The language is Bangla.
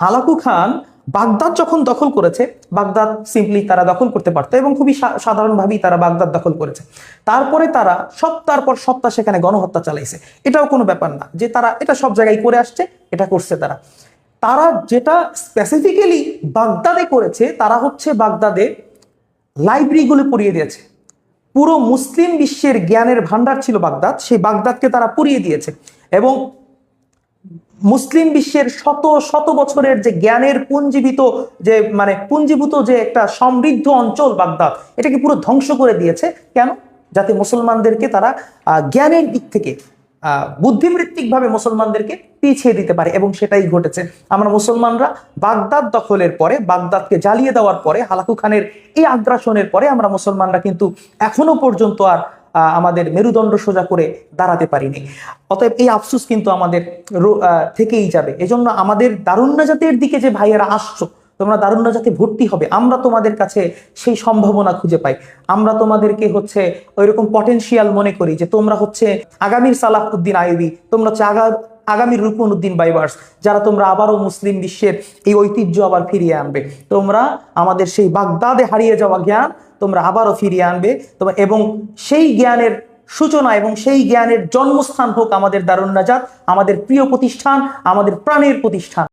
হালাকু খান বাগদাদ যখন দখল করেছে, বাগদাদ সিম্পলি তারা দখল করতে পারতো এবং খুবই সাধারণভাবেই তারা বাগদাদ দখল করেছে। তারপরে তারা সপ্তাহ পর সপ্তাহ সেখানে গণহত্যা চালাইছে। এটাও কোনো ব্যাপার না। যে তারা এটা সব জায়গায় করে আসছে, এটা করছে তারা। তারা যেটা স্পেসিফিক্যালি বাগদাদে করেছে, তারা হচ্ছে বাগদাদে লাইব্রেরিগুলো পুড়িয়ে দিয়েছে। পুরো মুসলিম বিশ্বের জ্ঞানের ভান্ডার ছিল বাগদাদ। সেই বাগদাদকে তারা পুড়িয়ে দিয়েছে। এবং মুসলিম বিশ্বের শত শত বছরের যে জ্ঞানের পুঞ্জীবিত যে মানে পুঞ্জীভূত যে একটা সমৃদ্ধ অঞ্চল বাগদাদ এটাকে পুরো ধ্বংস করে দিয়েছে। কেন? যাতে মুসলমানদেরকে তারা জ্ঞানের দিক থেকে আহ, বুদ্ধিবৃত্তিকভাবে মুসলমানদেরকে পিছিয়ে দিতে পারে এবং সেটাই ঘটেছে। আমরা মুসলমানরা বাগদাদ দখলের পরে বাগদাদকে জ্বালিয়ে দেওয়ার পরে হালাকু খানের এই আগ্রাসনের পরে আমরা মুসলমানরা কিন্তু এখনও পর্যন্ত আর আমাদের মেরুদণ্ড সোজা করে দাঁড়াতে পারিনি। অতএব এই আফসুস কিন্তু আমাদের থেকেই যাবে। এজন্য আমাদের দারুণ্য জাতের দিকে যে ভাইয়েরা আসছো, তোমরা দারুণ্য জাতি ভর্তি হবে। আমরা তোমাদের কাছে সেই সম্ভাবনা খুঁজে পাই। আমরা তোমাদেরকে হচ্ছে ওইরকম পটেনশিয়াল মনে করি যে তোমরা হচ্ছে আগামীর সালাহ উদ্দিন আইবি তোমরা হচ্ছে আগা আগামীর রুকন উদ্দিন বাইবার্স, যারা তোমরা আবারও মুসলিম বিশ্বের এই ঐতিহ্য আবার ফিরিয়ে আনবে। তোমরা আমাদের সেই বাগদাদে হারিয়ে যাওয়া জ্ঞান তোমরা আবারও ফিরিয়ে আনবে। তোমরা এবং সেই জ্ঞানের সূচনা এবং সেই জ্ঞানের জন্মস্থান হোক আমাদের দারুণ নাজাত, আমাদের প্রিয় প্রতিষ্ঠান, আমাদের প্রাণের প্রতিষ্ঠান।